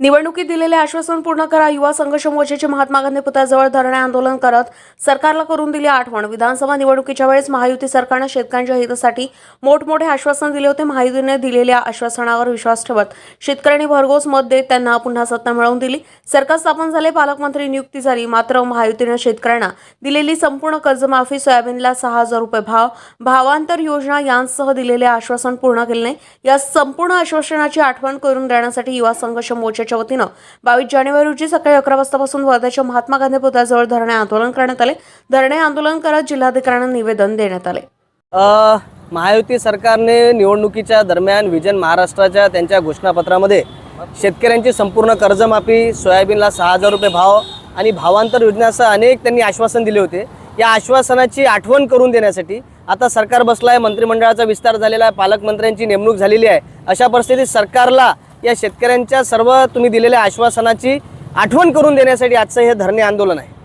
निवडणुकीत दिलेले आश्वासन पूर्ण करा. युवा संघर्ष मोर्चाचे महात्मा गांधी पुतळ्याजवळ धरणे आंदोलन करत सरकारला करून दिली आठवण. विधानसभा निवडणुकीच्या वेळेस महायुती सरकारनं शेतकऱ्यांच्या हितासाठी मोठमोठे आश्वासन दिले होते. महायुतीने दिलेल्या आश्वासनावर विश्वास ठेवत शेतकऱ्यांनी भरघोस मत देत त्यांना पुन्हा सत्ता मिळवून दिली. सरकार स्थापन झाले पालकमंत्री नियुक्ती झाली. मात्र महायुतीनं शेतकऱ्यांना दिलेली संपूर्ण कर्जमाफी सोयाबीनला सहा हजार रुपये भाव भावांतर योजना यांसह दिलेले आश्वासन पूर्ण केले नाही. या संपूर्ण आश्वासनाची आठवण करून देण्यासाठी युवा संघर्ष मोर्चाच्या वतीनं बावीस जानेवारी रोजी सकाळी अकरा वाजतापासून वर्ध्याच्या महात्मा गांधी पुतळ्याजवळ धरणे आंदोलन करण्यात आले. धरणे आंदोलन करत जिल्हाधिकाऱ्यांना निवेदन देण्यात आले. महायुती सरकारने निवडणुकीच्या दरम्यान विजन महाराष्ट्राच्या त्यांच्या घोषणापत्रामध्ये शेतकऱ्यांची संपूर्ण कर्जमाफी सोयाबीनला सहा हजार रुपये भाव आणि भावांतर योजनेसह अनेक त्यांनी आश्वासन दिले होते. या आश्वासनाची आठवण करून देण्यासाठी आता सरकार बसलं आहे मंत्रिमंडळाचा विस्तार झालेला आहे पालकमंत्र्यांची नेमणूक झालेली आहे. अशा परिस्थितीत सरकारला या शेतकऱ्यांच्या सर्व तुम्ही दिलेल्या आश्वासनाची आठवण करून देण्यासाठी आजचं हे धरणे आंदोलन आहे.